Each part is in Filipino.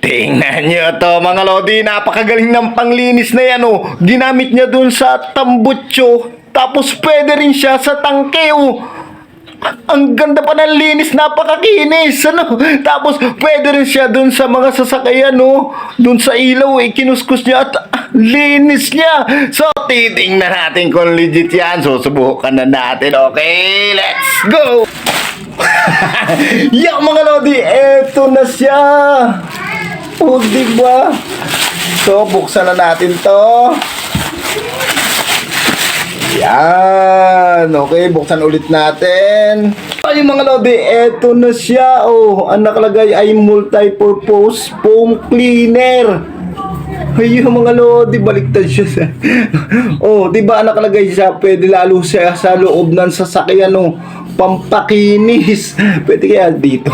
Tingnan nyo to mga lodi, napakagaling ng panglinis na yan oh. Ginamit niya dun sa tambutso, tapos pwede rin siya sa tangke oh. Ang ganda pa ng linis, napakakinis, ano? Tapos pwede rin siya dun sa mga sasakyan oh. Dun sa ilaw eh, kinuskus niya at ah, linis niya. So, titingnan natin kung legit yan. Susubukan na natin, okay? Let's go! Yo mga lodi, eto na siya. O, diba? So, buksan na natin to. Yan. Okay, buksan ulit natin. Ay, mga lodi, eto na siya. Oh, ang nakalagay ay multi-purpose foam cleaner. Ayun mga lodi, baliktad siya oh, di ba nakalagay siya, pwede lalo siya sa loob ng sasakyan, oh. Pampakinis. Pwede kaya dito.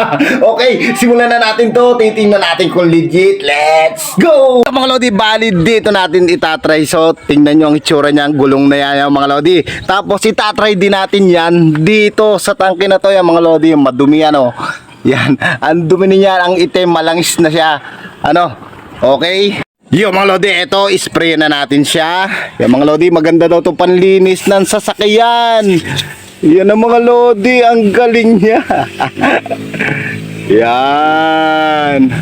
okay, simulan na natin to. Titingnan natin kung legit. Let's go! Mga lodi, valid dito natin itatry. So, tingnan nyo ang itsura niya. Ang gulong na yan, yung mga lodi. Tapos, itatry din natin yan dito sa tangke na to, yung mga lodi. Yung madumi yan, oh. Yan. Ang dumi niya, ang itim, malangis na siya. Ano? Okay? Yo mga lodi, ito, spray na natin siya. Yung mga lodi, maganda daw to panlinis ng sasakyan. Yan ang mga lodi, ang galing niya. Yan.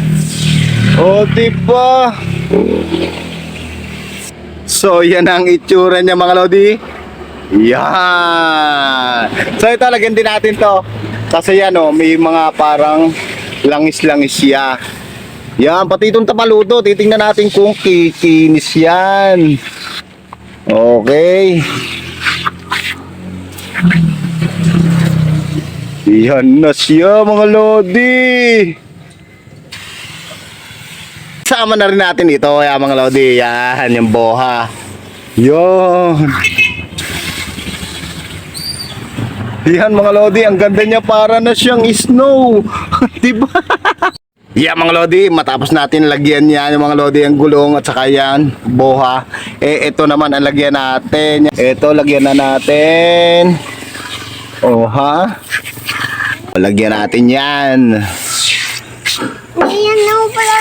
O, diba? So, yan ang itsura niya mga lodi. Yan. So, ito, lagyan din natin to. Kasi yan, oh, may mga parang langis-langis siya. Yan, pati itong tapaluto, titingnan natin kung kikinis yan. Okay. Yan na siya mga lodi. Sama na rin natin ito, ya mga lodi. Yan, yung boha. Yan. Yan mga lodi, ang ganda niya para na siyang snow. diba? Yeah mga lodi, matapos natin lagyan yan yung mga lodi ang gulong at saka yan, boha. Eh ito naman ang lagyan natin. Ito lagyan na natin. Oh ha? Lagyan natin yan. Ayan na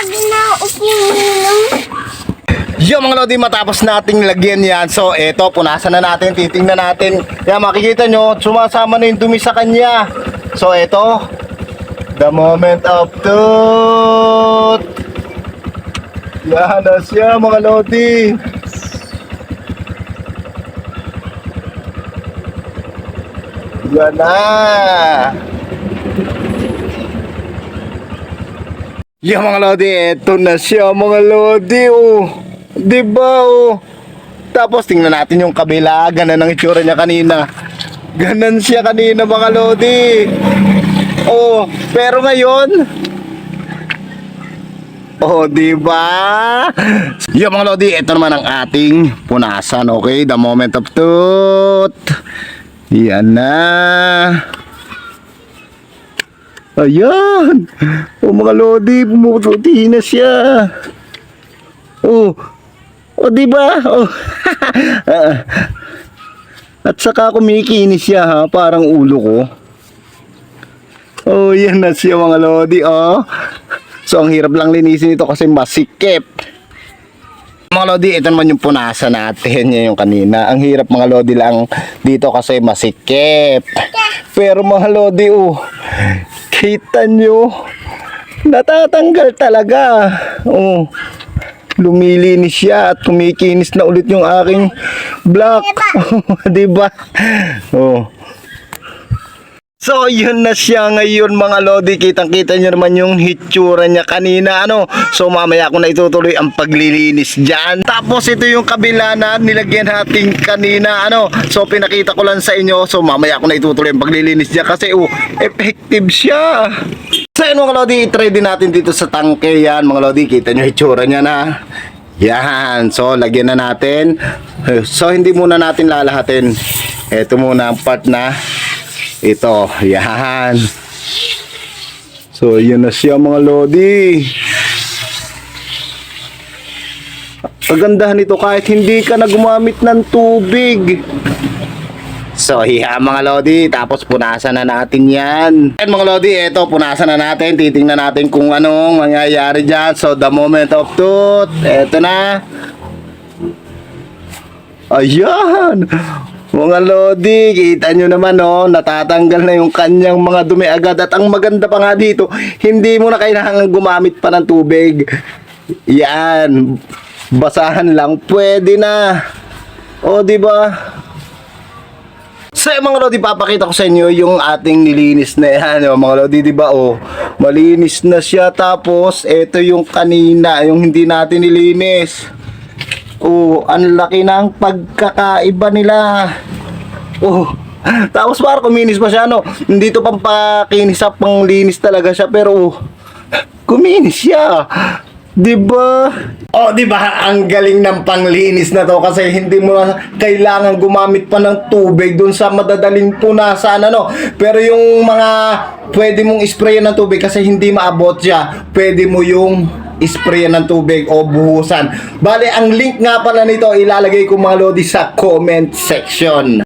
na upinom. Yo mga lodi, matapos nating lagyan yan. So eto, punasan na natin, titingnan natin. Yan makikita nyo, sumasama na yung dumi sa kanya. So eto, the moment of truth. Yan na siya mga lodi. Yan na. Yan mga lodi, eto na siya mga lodi, oh. Diba, oh. Tapos tingnan natin yung kabila, ganan ang itsura niya kanina. Ganan siya kanina mga lodi. Oh, pero ngayon, Oh, di ba? Yo mga lodi, ito naman ang ating punasan, okay? The moment of truth. Yan na. Ayan. Oh, mga lodi, pumuputi na siya. Oh. Oh, di ba? Oh. At saka kumikinis siya ha, parang ulo ko. Oh, yan na siya mga lodi, oh. So, ang hirap lang linisin ito kasi masikip. Mga lodi, ito naman yung punasan natin. Yan yung kanina. Ang hirap mga lodi lang dito kasi masikip. Pero mga lodi, oh, kita nyo, natatanggal talaga. Oh, lumilinis siya at kumikinis na ulit yung aking black. di ba? Oh. So, yun na siya ngayon mga lodi. Kitang-kita nyo naman yung hitsura niya kanina. Ano? So, mamaya ko na itutuloy ang paglilinis dyan. Tapos, ito yung kabila na nilagyan natin kanina. Ano? So, pinakita ko lang sa inyo. So, mamaya ko na itutuloy ang paglilinis dyan. Kasi, oh, effective siya. So, yun mga lodi. Try din natin dito sa tangke yan. Mga lodi, kita nyo hitsura niya na. Yan. So, lagyan na natin. So, hindi muna natin lalahatin. Ito muna ang part na ito, yan. So, yan na siya mga lodi. Kagandahan nito kahit hindi ka na gumamit ng tubig. So, hiha mga Lodi, tapos punasan na natin yan. And mga Lodi, eto, punasan na natin. Titingnan natin kung anong mangyayari dyan. So, the moment of truth, eto na. Ayan! Mga Lodi, kita nyo naman no, natatanggal na yung kanyang mga dumi agad. At ang maganda pa nga dito, hindi mo na kailangan gumamit pa ng tubig. Yan, basahan lang, pwede na. O, di ba? So yung mga lodi, papakita ko sa inyo yung ating nilinis na yan. Yung mga lodi, di ba? Oh, malinis na siya. Tapos, ito yung kanina, yung hindi natin nilinis. Oh, ang laki ng pagkakaiba nila. Oh, tapos para kuminis pa siya, no? Hindi to pampakinis sa panglinis talaga siya, pero oh, kuminis siya. 'Di ba? Oh, 'di ba? Ang galing ng panglinis na to kasi hindi mo kailangan gumamit pa ng tubig dun sa madadaling punasan ano. Pero yung mga pwede mong sprayan ng tubig kasi hindi maabot siya. Pwede mo yung sprayan ng tubig o buhusan. Bale, ang link nga pala nito ilalagay ko mga lodi sa comment section.